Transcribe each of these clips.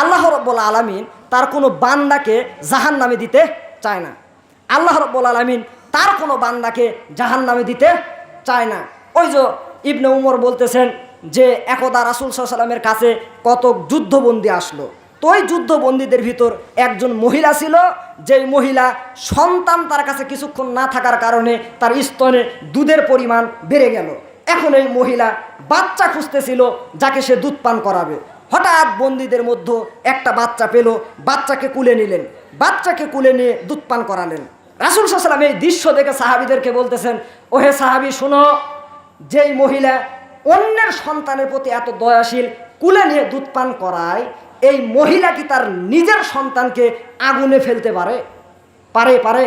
আল্লাহ রব্বুল আলমিন তার কোনো বান্দাকে জাহান নামে দিতে চায় না। আল্লাহ রব্বুল আলমিন তার কোনো বান্দাকে জাহান নামে দিতে চায় না। ওই যে ইবনে উমর বলতেছেন যে, একদা রাসুল সাল্লামের কাছে কতক যুদ্ধবন্দি আসলো। তো ওই যুদ্ধবন্দীদের ভিতর একজন মহিলা ছিল, যেই মহিলা সন্তান তার কাছে কিছুক্ষণ না থাকার কারণে তার স্তনে দুধের পরিমাণ বেড়ে গেল। এখন এই মহিলা বাচ্চা খুঁজতেছিল যাকে সে দুধ পান করাবে। হঠাৎ বন্দীদের মধ্যে একটা বাচ্চা পেল, বাচ্চাকে কুলে নিলেন। বাচ্চাকে কুলে নিয়ে দুধ পান করালেন। রাসুল সাল্লাম এই দৃশ্য দেখে সাহাবিদেরকে বলতেছেন, ওহে সাহাবি, শোনো, যেই মহিলা অন্যের সন্তানের প্রতি এত দয়াশীল, কুলে নিয়ে দুধ পান করায়, এই মহিলা কি তার নিজের সন্তানকে আগুনে ফেলতে পারে? পারে পারে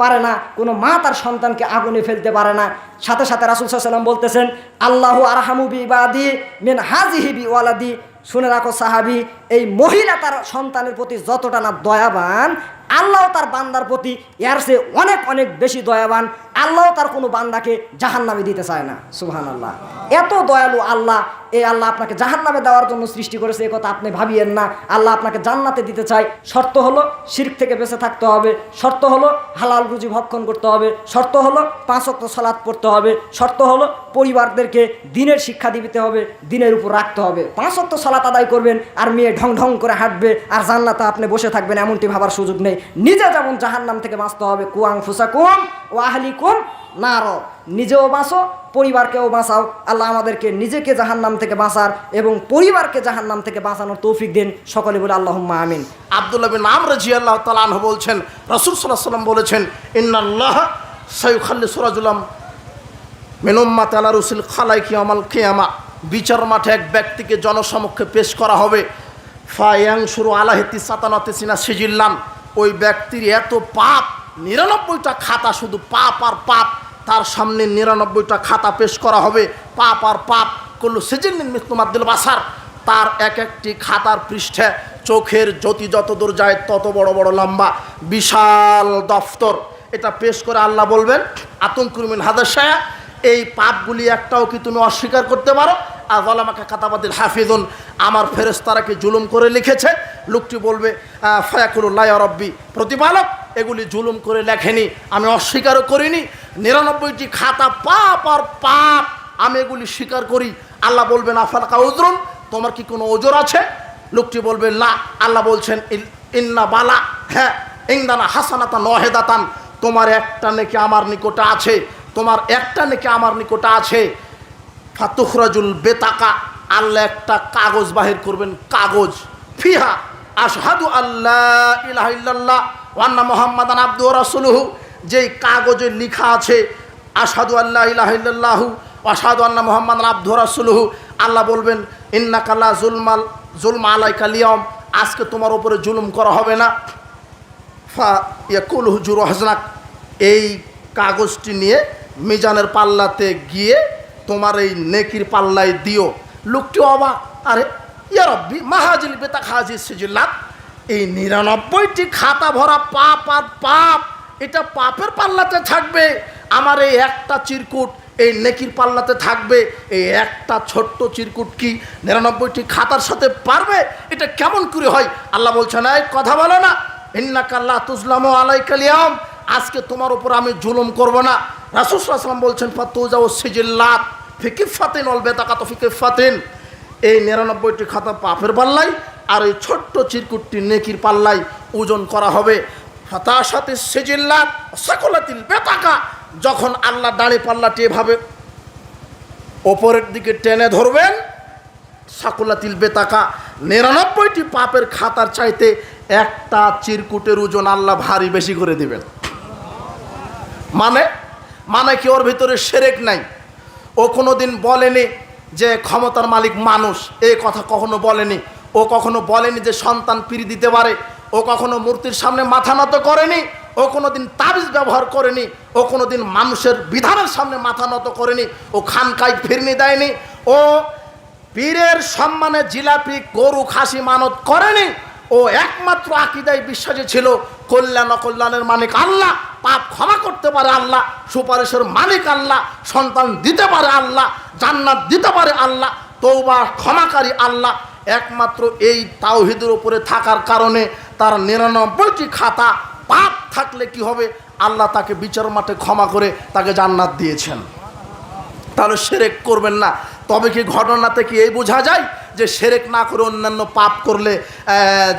পারে না, কোনো মা তার সন্তানকে আগুনে ফেলতে পারে না। সাথে সাথে রাসুল সাল্লাম বলতেছেন, আল্লাহ আরহামু বিবাদি মেন হাজিহি বি ওয়ালাদি। শুনে রাখো সাহাবি, এই মহিলা তার সন্তানের প্রতি যতটা না দয়াবান, আল্লাহ তার বান্দার প্রতি এর সে অনেক অনেক বেশি দয়াবান। আল্লাহ তার কোনো বান্দাকে জাহান নামে দিতে চায় না। সুহান আল্লাহ এত দয়ালু আল্লাহ, এই আল্লাহ আপনাকে জাহান নামে দেওয়ার জন্য সৃষ্টি করেছে, এ কথা আপনি ভাবিয়েন না। আল্লাহ আপনাকে জান্নাতে দিতে চায়। শর্ত হলো শির্ক থেকে বেঁচে থাকতে হবে। শর্ত হলো হালাল রুজি ভক্ষণ করতে হবে। শর্ত হলো পাঁচ অক্ত সালাদ পড়তে হবে। শর্ত হলো পরিবারদেরকে দিনের শিক্ষা দিতে হবে, দিনের উপর রাখতে হবে। পাঁচ অক্ত সালাত আদায় করবেন আর মেয়ে ঢং ঢং করে হাঁটবে আর জান্নাতে আপনি বসে থাকবেন, এমনটি ভাবার সুযোগ নেই। নিজে যেমন জাহান্নাম থেকে বাঁচতে হবে, কুয়াং ফুসা কুম ও আহলি না র নিজেও বাঁচো, পরিবারকেও বাঁচাও। আল্লাহ আমাদেরকে নিজেকে জাহান্নাম থেকে বাঁচার এবং পরিবারকে জাহান্নাম থেকে বাঁচানোর তৌফিক দিন। সকলে বলে আল্লাহ আমিন। আবদুল্লাহ বিন নাম রাজি আল্লাহ তালাহ বলছেন, রসুল সাল্লাহ সাল্লাম বলেছেন, ইন্নাল্লাহ সৈখাল্লি সুরাজুলাম মেনুম্মা তালা রসুল খালাই কিয়ামাল কিয়ামা। বিচার মাঠে এক ব্যক্তিকে জনসমক্ষে পেশ করা হবে। ফায়াং শুরু আলাহেতি সাতানতে সিনা সিজিল্লাম। ওই ব্যক্তির এত পাপ নিরানব্বইটা খাতা শুধু পাপ আর পাপ, তার সামনে নিরানব্বইটা খাতা পেশ করা হবে। পাপ আর পাপ করল সিজিল্লিন মৃত্যুমাদ্দুল বাসার। তার এক একটি খাতার পৃষ্ঠে চোখের জ্যোতি যত দূর যায়, তত বড় বড় লম্বা বিশাল দফতর। এটা পেশ করে আল্লাহ বলবেন আতঙ্কুরমিন হাদাসায়া এই পাপগুলি একটাও কি তুমি অস্বীকার করতে পারো? আর আমাকে কাতাবাদিল হাফিজুন, আমার ফেরেস্তারাকে জুলুম করে লিখেছে? লোকটি বলবে ফয়াকুল্লাহ রব্বি, প্রতিপালক এগুলি জুলুম করে লেখেনি, আমি অস্বীকারও করিনি। নিরানব্বইটি খাতা পাপ আর পাপ, আমি এগুলি স্বীকার করি। আল্লাহ বলবেন, আফালকা উজরুন, তোমার কি কোনো ওজোর আছে? লোকটি বলবে, না। আল্লাহ বলছেন ইন্না বালা হ্যাঁ ইংদানা হাসানাতা নহেদাতান তোমার একটা নাকি আমার নিকটে আছে, তোমার একটা নাকি আমার নিকটে আছে। ফাতুখরাজুল বেতাকা, আল্লাহ একটা কাগজ বাহির করবেন, কাগজ, ফিহা। আশহাদু আল্লাহ ইলাহা ওয়ান্না মুহাম্মাদান আব্দু রাসূলুহু। যেই কাগজে লিখা আছে, আশহাদু আল্লাহ ইলাহা ইল্লাল্লাহু আশহাদু আন্না মুহাম্মাদান আব্দু রাসূলুহু। আল্লাহ বলবেন ইন্নাকাল্লা জুলমাল, জুলমা আলাইকা লিয়ম আজকে তোমার উপরে জুলুম করা হবে না। ফা হুজুর হাজনাক। এই কাগজটি নিয়ে মিজানের পাল্লাতে গিয়ে তোমার এই নেকির পাল্লায় দিও। লোকটি অবাক, আরে ইয়া রব্বি, মাহাজিল বেতা খাজি সিজিল্লাত এই নিরানব্বইটি খাতা ভরা পাপ আর পাপ, এটা পাপের পাল্লাতে থাকবে। আমার এই একটা চিরকুট এই নেকির পাল্লাতে থাকবে। এই একটা ছোট্ট চিরকুট কি নিরানব্বইটি খাতার সাথে পারবে? এটা কেমন করে হয়? আল্লাহ বলছেন, এই কথা বলো না। ইন্নাকাল্লা তুজলাম আলাইকালিয়াম আজকে তোমার উপর আমি জুলুম করব না। রাসুসাল্লাম বলছেন ফাতুজা ও সিজিল্লাত ফিকিফ ফাতিন অল বেতাকাত ফিকিফ ফাতিন এই নিরানব্বইটি খাতা পাপের পাল্লাই আর এই ছোট্ট চিরকুটটি নেকির পাল্লাই ওজন করা হবে। সাথে সিজিল্লাত সকলাতিল বেতাকা, যখন আল্লাহ দাঁড়ি পাল্লাটি এভাবে ওপরের দিকে টেনে ধরবেন, সাকুলাতিল বেতাকা, নিরানব্বইটি পাপের খাতার চাইতে একটা চিরকুটের ওজন আল্লাহ ভারী বেশি করে দিবেন। মানে? মানে কি ওর ভিতরে সেরেক নাই? ও কোনো দিন বলেনি যে ক্ষমতার মালিক মানুষ, এ কথা কখনো বলেনি। ও কখনো বলেনি যে সন্তান পিড়ি দিতে পারে। ও কখনো মূর্তির সামনে মাথা নত করেনি। ও কোনো দিন তাবিজ ব্যবহার করেনি। ও কোনো দিন মানুষের বিধানের সামনে মাথা নত করেনি। ও খানকাই ফিরনি দেয়নি। ও পীরের সম্মানে জিলাপি, গরু, খাসি মানত করেনি। ও একমাত্র আকিদায় বিশ্বাসী ছিল, কল্যাণ অকল্যাণের মালিক আল্লাহ, পাপ ক্ষমা করতে পারে আল্লাহ, সুপারিশের মালিক আল্লাহ, সন্তান দিতে পারে আল্লাহ, জান্নাত দিতে পারে আল্লাহ তৌবা ক্ষমাকারী আল্লাহ, একমাত্র এই তাওহিদের উপরে থাকার কারণে তার নিরানব্বইটি খাতা পাপ থাকলে কি হবে? আল্লাহ তাকে বিচার মাঠে ক্ষমা করে তাকে জান্নাত দিয়েছেন। তাহলে সেরেক করবেন না। তবে কি ঘটনাতে কি এই বোঝা যায়? যে সেরেক না করে অন্যান্য পাপ করলে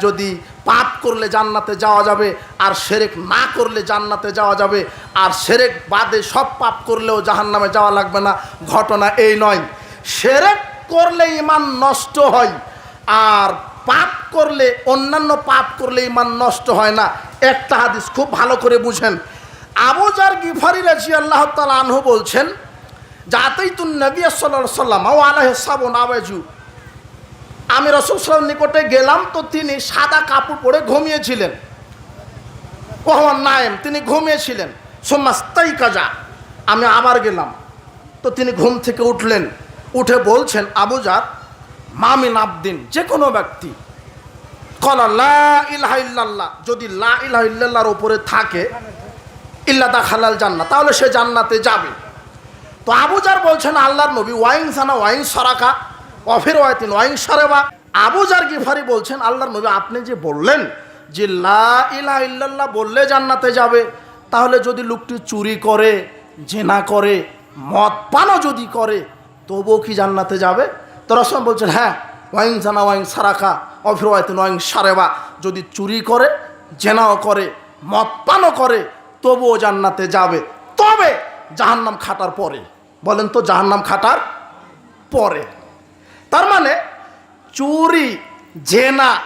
যদি পাপ করলে জান্নাতে যাওয়া যাবে, আর সেরেক না করলে জান্নাতে যাওয়া যাবে, আর সেরেক বাদে সব পাপ করলেও জাহান্নামে যাওয়া লাগবে না। ঘটনা এই নয়। সেরেক করলে ইমান নষ্ট হয়, আর পাপ করলে, অন্যান্য পাপ করলে ইমান নষ্ট হয় না। একটা হাদিস খুব ভালো করে বুঝেন। আবুজার গিফারি রাজি আল্লাহ তালা আনহু বলছেন যাতেই তুন নবী সাল্লাহ সাল্লাম ও আলাহ সাবন আবেজু আমি রসুল সাল্লাম নিকটে গেলাম, তো তিনি সাদা কাপড় পরে ঘুমিয়েছিলেন। ওহমান নায়েম, তিনি ঘুমিয়েছিলেন। সোমাস্তাই কাজা আমি আবার গেলাম। তো তিনি ঘুম থেকে উঠলেন। উঠে বলছেন আবুজার মামিন আবদিন যে কোনো ব্যক্তি, কলা লা যদি লা উপরে থাকে, ইল্লা দা খালাল জান্নাত তাহলে সে জান্নাতে যাবে। তো আবুজার বলছেন, আল্লাহর নবী ওয়াইং সানা, ওয়াইন সরাকা অফের ওয়াইতিন ওয়াইং আবু আবুজার গিফারি বলছেন, আল্লাহর নবী আপনি যে বললেন যে লা ইলাহা ইল্লাল্লাহ বললে জান্নাতে যাবে, তাহলে যদি লোকটি চুরি করে, জেনা করে, মদ পানও যদি করে, তবুও কি জান্নাতে যাবে? তো রসম বলছেন হ্যাঁ ওয়াইং জানা, ওয়াইং সারাকা অফির ওয়াইতিন ওয়াইং সারেবা। যদি চুরি করে, জেনাও করে, মদ পানও করে, তবুও জান্নাতে যাবে। তবে জাহান্নাম খাটার পরে, বলেন তো জাহান্নাম খাটার পরে। তার মানে চুরি জেনা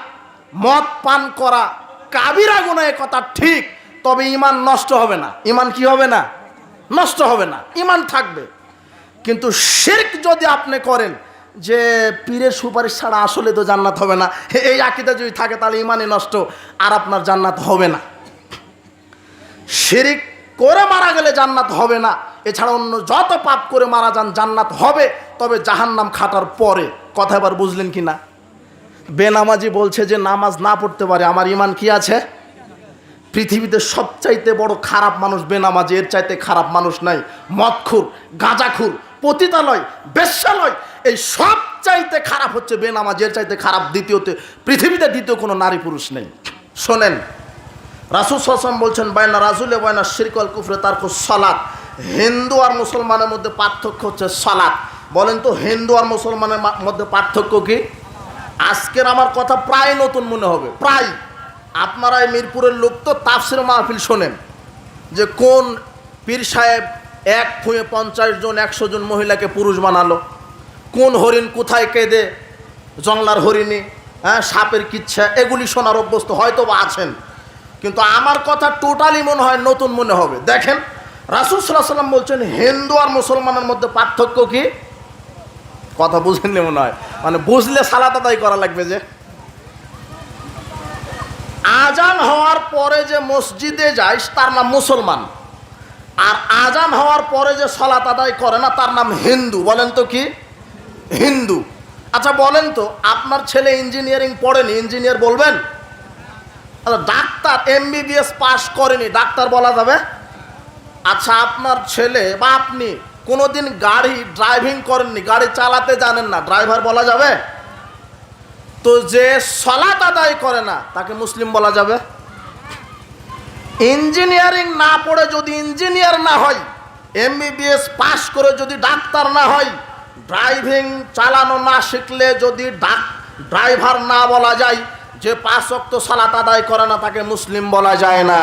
মদ পান করা, কাবিরা গুণা এ কথা ঠিক, তবে ইমান নষ্ট হবে না। ইমান কি হবে না? নষ্ট হবে না। ইমান থাকবে। কিন্তু শির্ক যদি আপনি করেন, যে পীরের সুপারিশ ছাড়া আসলে তো জান্নাত হবে না। এই আকিদা যদি থাকে, তাহলে ইমানই নষ্ট, আর আপনার জান্নাত হবে না। শিরিক করে মারা গেলে জান্নাত হবে না। এছাড়া অন্য যত পাপ করে মারা যান, জান্নাত হবে, তবে জাহান্নাম খাটার পরে। কথা এবার বুঝলেন কি না? বেনামাজি বলছে যে নামাজ না পড়তে পারে, আমার ইমান কি আছে? পৃথিবীতে সবচাইতে বড় খারাপ মানুষ বেনামাজি, এর চাইতে খারাপ মানুষ নাই। মদখুর, গাঁজাখুর, পতিতালয়, বেশ্যালয়, এই সব চাইতে খারাপ হচ্ছে বেনামাজি, এর চাইতে খারাপ দ্বিতীয়তে, পৃথিবীতে দ্বিতীয় কোনো নারী পুরুষ নেই। শোনেন, রাসুল সাসম বলছেন, বাইনা রাজুলে বাইনা শিরকল কুফরে, তার খুব সলাৎ হিন্দু আর মুসলমানের মধ্যে পার্থক্য হচ্ছে সলাৎ বলেন তো, হিন্দু আর মুসলমানের মধ্যে পার্থক্য কি? আজকের আমার কথা প্রায় নতুন মনে হবে, প্রায়। আপনারা এই মিরপুরের লোক তো তাফসির মাহফিল শোনেন যে কোন পীর সাহেব এক ফুঁয়ে পঞ্চাশ জন, একশো জন মহিলাকে পুরুষ বানালো? কোন হরিণ কোথায় কেঁদে? জংলার হরিণে হ্যাঁ সাপের কিচ্ছা, এগুলি শোনার অভ্যস্ত হয়তো বা আছেন। কিন্তু আমার কথা টোটালি মনে হয় নতুন মনে হবে। দেখেন রাসুল সাল্লাহ সাল্লাম বলছেন, হিন্দু আর মুসলমানের মধ্যে পার্থক্য কি? কথা বুঝেননি মনে হয় মানে বুঝলে সালাত আদায় করা লাগবে যে। আজান হওয়ার পরে যে মসজিদে যায় তার নাম মুসলমান। আর আজান হওয়ার পরে যে সলাত আদায় করে না, তার নাম হিন্দু। বলেন তো কি? হিন্দু। আচ্ছা বলেন তো, আপনার ছেলে ইঞ্জিনিয়ারিং পড়েনি ইঞ্জিনিয়ার বলবেন? আচ্ছা ডাক্তার এমবিবিএস পাস করেনি, ডাক্তার বলা যাবে? আচ্ছা আপনার ছেলে বা আপনি কোনোদিন গাড়ি ড্রাইভিং করেননি, গাড়ি চালাতে জানেন না ড্রাইভার বলা যাবে? তো যে সলাত আদায় করে না, তাকে মুসলিম বলা যাবে? ইঞ্জিনিয়ারিং না পড়ে যদি ইঞ্জিনিয়ার না হয় এমবিবিএস পাস করে যদি ডাক্তার না হয় ড্রাইভিং চালানো না শিখলে যদি ডাক ড্রাইভার না বলা যায়, যে পাঁচ অক্ত সালাত আদায় করে না, তাকে মুসলিম বলা যায় না।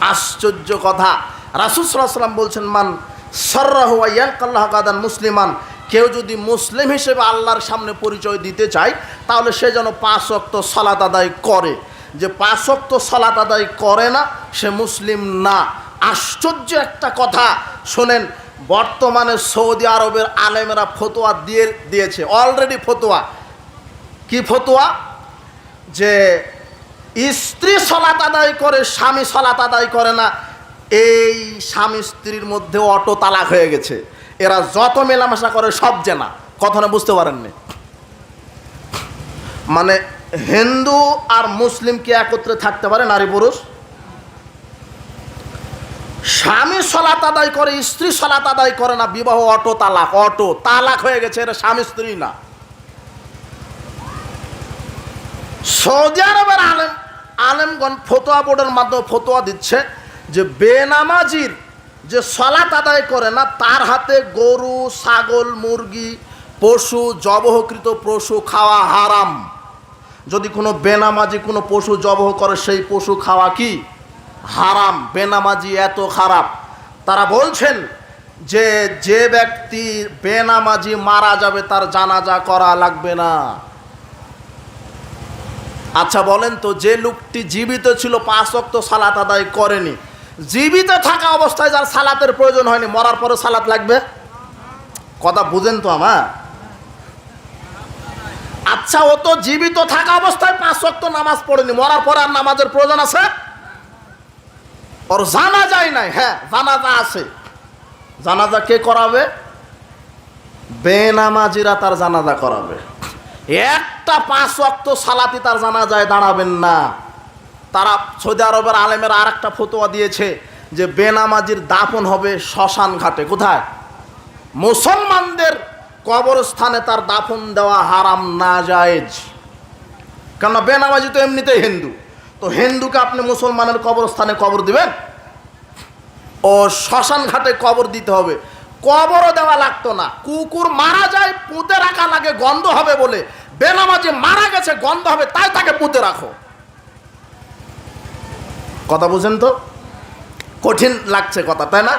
আশ্চর্য কথা। রাসুল সাল্লাহ সাল্লাম বলছেন, মান সর্রাহ ইয়ালকাল্লাহ কাদান মুসলিমান কেউ যদি মুসলিম হিসেবে আল্লাহর সামনে পরিচয় দিতে চায়, তাহলে সে যেন পাঁচ অক্ত সলাত আদায় করে। যে পাঁচ অক্ত সলাত আদায় করে না, সে মুসলিম না। আশ্চর্য একটা কথা। শোনেন, বর্তমানে সৌদি আরবের আলেমেরা ফতোয়া দিয়ে, দিয়েছে, অলরেডি ফতোয়া। কি ফতোয়া? যে স্ত্রী সলাত আদায় করে, স্বামী সলাত আদায় করে না। এই স্বামী স্ত্রীর মধ্যে অটো তালাক হয়ে গেছে। এরা যত মেলামেশা করে সব জেনা। কথা না বুঝতে পারেননি? মানে হিন্দু আর মুসলিম কি একত্রে থাকতে পারে, নারী পুরুষ? স্বামী সলাত আদায় করে, স্ত্রী সলাত আদায় করে না, বিবাহ, অটো তালাক অটো তালাক হয়ে গেছে, এরা স্বামী স্ত্রী না। সৌদি আরবের আলেম, আলেমগণ ফতোয়া বোর্ডের মাধ্যমে ফতোয়া দিচ্ছে যে বেনামাজির যে সলাত আদায় করে না, তার হাতে গরু, ছাগল, মুরগি, পশু, জবহকৃত পশু খাওয়া হারাম। যদি কোনো বেনামাজি কোনো পশু জবহ করে, সেই পশু খাওয়া কি? হারাম। বেনামাজি এত খারাপ। তারা বলছেন যে যে ব্যক্তি বেনামাজি মারা যাবে, তার জানাজা করা লাগবে না। আচ্ছা বলেন তো, যে লোকটি জীবিত ছিল, পাঁচ অক্ত সালাত আদায় করেনি, জীবিত থাকা অবস্থায় যার সালাতের প্রয়োজন হয়নি, মরার পরে সালাত লাগবে? কথা বুঝেন তো আমার। আচ্ছা ও তো জীবিত থাকা অবস্থায় পাঁচ অক্ত নামাজ পড়েনি, মরার পরে আর নামাজের প্রয়োজন আছে? ওর জানা যায় নাই হ্যাঁ জানাজা আছে। জানাজা কে করাবে? বেনামাজিরা তার জানাজা করাবে। একটা পাঁচ অক্ত সালাতি তার জানা যায় দাঁড়াবেন না। তারা সৌদি আরবের আলেমের আর একটা ফতোয়া দিয়েছে যে বেনামাজির দাফন হবে শ্মশান ঘাটে। কোথায়? মুসলমানদের কবরস্থানে তার দাফন দেওয়া হারাম না জায়েজ কেননা বেনামাজি তো এমনিতেই হিন্দু। তো হিন্দুকে আপনি মুসলমানের কবরস্থানে কবর দিবেন? ও শ্মশান ঘাটে কবর দিতে হবে। কবরও দেওয়া লাগতো না। কুকুর মারা যায়, পুঁতে রাখা লাগে, গন্ধ হবে বলে। বেনামাজি মারা গেছে, গন্ধ হবে, তাই তাকে পুঁতে রাখো। কথা বুঝেন তো? কঠিন লাগছে কথা, তাই না?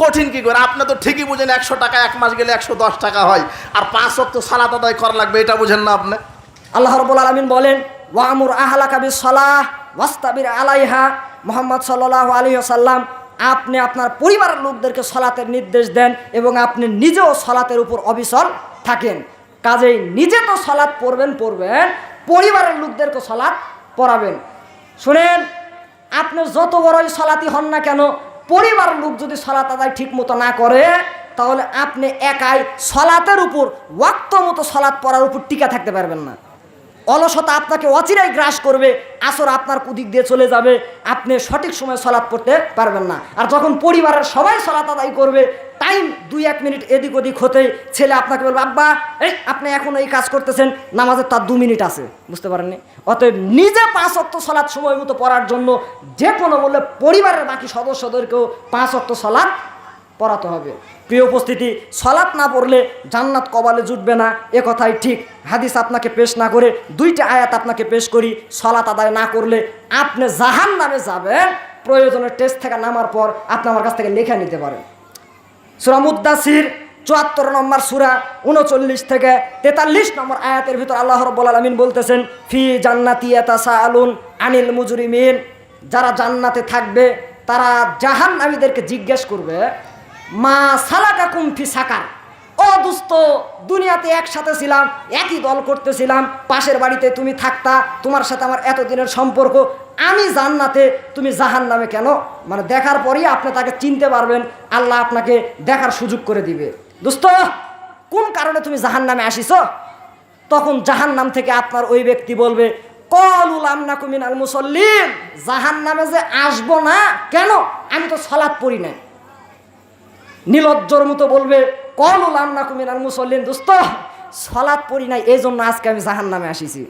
কঠিন কি করে? আপনি তো ঠিকই বুঝেন, একশো টাকা এক মাস গেলে একশো দশ টাকা হয়, আর পাঁচ অক্ত সালাত আদায় করা লাগবে, এটা বুঝেন না আপনি? আল্লাহ রব্বুল আলমিন বলেন, ওয়ামুর আহলা কাবি সলাহ ওয়াস্তাবির আলাইহা। মোহাম্মদ সাল্লাহ আলী সাল্লাম আপনি আপনার পরিবারের লোকদেরকে সলাতের নির্দেশ দেন এবং আপনি নিজেও সলাতের উপর অবিচল থাকেন। কাজেই নিজে তো সালাদ পড়বেন পড়বেন, পরিবারের লোকদেরকে সালাদ পড়াবেন। শুনেন, আপনি যত বড়ই সালাতি হন না কেন পরিবার লোক যদি সলাত আদায় ঠিক মতো না করে, তাহলে আপনি একাই সলাতের উপর, ওয়াক্ত মতো সলাৎ পড়ার উপর টিকা থাকতে পারবেন না। অলসতা আপনাকে অচিরাই গ্রাস করবে, আসর আপনার কুদিক দিয়ে চলে যাবে, আপনি সঠিক সময় সলাৎ পড়তে পারবেন না। আর যখন পরিবারের সবাই সলাৎ আদায় করবে টাইম দুই এক মিনিট এদিক ওদিক হতে ছেলে আপনাকে বলবে, আব্বা, এই আপনি এখন এই কাজ করতেছেন নামাজের তার দু মিনিট আছে। বুঝতে পারেননি? অতএব নিজে পাঁচ অক্ত সলাৎ সময় মতো পড়ার জন্য যে কোনো বললে পরিবারের বাকি সদস্যদেরকেও পাঁচ অক্ত সলাৎ পড়াতে হবে। প্রিয় উপস্থিতি সলাৎ না পড়লে জান্নাত কবালে জুটবে না, এ কথাই ঠিক। হাদিস আপনাকে পেশ না করে দুইটা আয়াত আপনাকে পেশ করি সলাৎ আদায় না করলে আপনি জাহান নামে যাবেন, প্রয়োজনের টেস্ট থেকে নামার পর আপনি আমার কাছ থেকে লেখা নিতে পারেন। সুরা মুদাসির চুয়াত্তর নম্বর সুরা, উনচল্লিশ থেকে তেতাল্লিশ নম্বর আয়াতের ভিতর আল্লাহ রব্বুল আলমিন বলতেছেন, ফি জান্নাতি আলুন আনিল মুজরিমিন। যারা জান্নাতে থাকবে, তারা জাহান নামীদেরকে জিজ্ঞেস করবে মা সালাকা কুমফি সাকার। ও দুস্ত, দুনিয়াতে একসাথে ছিলাম, একই দল করতেছিলাম, পাশের বাড়িতে তুমি থাকতা, তোমার সাথে আমার এতদিনের সম্পর্ক, আমি জান্নাতে, তুমি জাহান নামে কেন? মানে দেখার পরই আপনি তাকে চিনতে পারবেন, আল্লাহ আপনাকে দেখার সুযোগ করে দিবে। দোস্ত, কোন কারণে তুমি জাহান নামে আসিস তখন জাহান নাম থেকে আপনার ওই ব্যক্তি বলবে, কলুল আমনা কুমিন আল মুসল্লিম জাহান নামে যে আসব না, কেন? আমি তো সলাৎ পড়ি নাই। নীলজ্জর মতো বলবে কলুল আমনা কুমিন আল মুসল্লিম দোস্ত, সলাৎ পড়ি নাই এই জন্য আজকে আমি জাহান নামে আসিছি।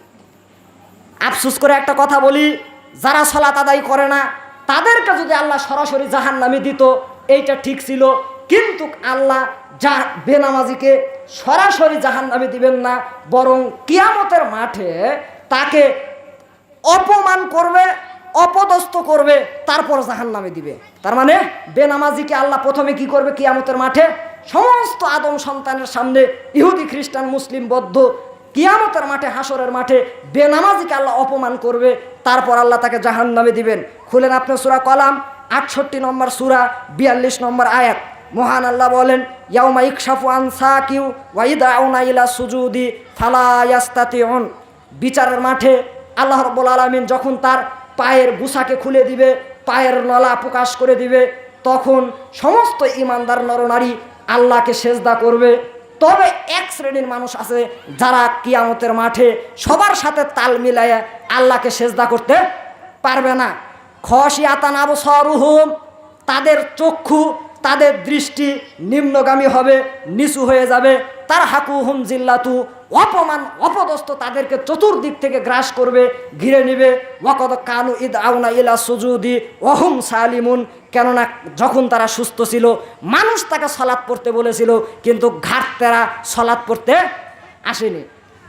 আফসুস করে একটা কথা বলি, যারা সলাত আদায় করে না, তাদেরকে যদি আল্লাহ সরাসরি জাহান নামে দিত, এইটা ঠিক ছিল। কিন্তু আল্লাহ যা বেনামাজিকে সরাসরি জাহান নামে দিবেন না, বরং কিয়ামতের মাঠে তাকে অপমান করবে অপদস্থ করবে, তারপর জাহান নামে দিবে। তার মানে বেনামাজিকে আল্লাহ প্রথমে কি করবে কিয়ামতের মাঠে? সমস্ত আদম সন্তানের সামনে ইহুদি, খ্রিস্টান, মুসলিম, বৌদ্ধ কিয়ামতের মাঠে হাসরের মাঠে বেনামাজিকে আল্লাহ অপমান করবে, তারপর আল্লাহ তাকে জাহান নামে দিবেন। খুলেন আপনি সুরা কলাম, আটষট্টি নম্বর সুরা, বিয়াল্লিশ নম্বর আয়াত। মহান আল্লাহ বলেন, ইয়াউমা ইকশাফু আন সাকিউ ওয়াইদাউনা ইলা সুজুদি ফালা ইয়াস্তাতিউন। বিচারের মাঠে আল্লাহ রব্বুল আলামিন যখন তার পায়ের গুসাকে খুলে দিবে, পায়ের নলা প্রকাশ করে দিবে। তখন সমস্ত ইমানদার নরনারী আল্লাহকে সেজদা করবে। তবে এক শ্রেণির মানুষ আছে যারা কিয়ামতের মাঠে সবার সাথে তাল মিলাইয়া আল্লাহকে সেজদা করতে পারবে না। খসি আতান আবু সরুহুম তাদের চক্ষু, তাদের দৃষ্টি নিম্নগামী হবে, নিচু হয়ে যাবে। তার হাকু হুম জিল্লাতু অপমান, অপদস্থ তাদেরকে চতুর্দিক থেকে গ্রাস করবে, ঘিরে নিবে। ওয়াকদ কানু ইদ আউনা ইলা সুজুদি অহুম সালিমুন। কেননা যখন তারা সুস্থ ছিল, মানুষ তাকে সলাৎ পড়তে বলেছিল, কিন্তু ঘাট তেরা সলাৎ পড়তে আসেনি।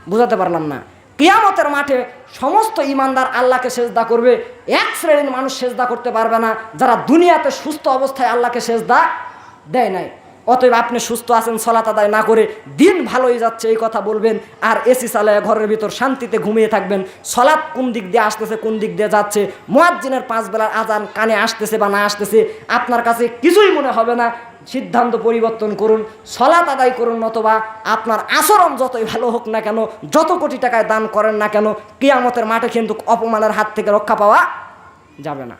বুঝাতে পারলাম না। কিয়ামতের মাঠে সমস্ত ইমানদার আল্লাহকে সেজদা করবে। এক শ্রেণির মানুষ সেজদা করতে পারবে না, যারা দুনিয়াতে সুস্থ অবস্থায় আল্লাহকে সেজদা দেয় নাই। অতএব আপনি সুস্থ আছেন সলাত আদায় না করে দিন ভালোই যাচ্ছে, এই কথা বলবেন। আর এসি চালায়, ঘরের ভিতর শান্তিতে ঘুমিয়ে থাকবেন। সলাৎ কোন দিক দিয়ে আসতেছে, কোন দিক দিয়ে যাচ্ছে, মোয়াজ্জিনের পাঁচ বেলার আজান কানে আসতেছে বা না আসতেছে, আপনার কাছে কিছুই মনে হবে না। সিদ্ধান্ত পরিবর্তন করুন সলাত আদায় করুন, নতবা আপনার আচরণ যতই ভালো হোক না কেন, যত কোটি টাকায় দান করেন না কেন, কিয়ামতের মাঠে কিন্তু অপমানের হাত থেকে রক্ষা পাওয়া যাবে না।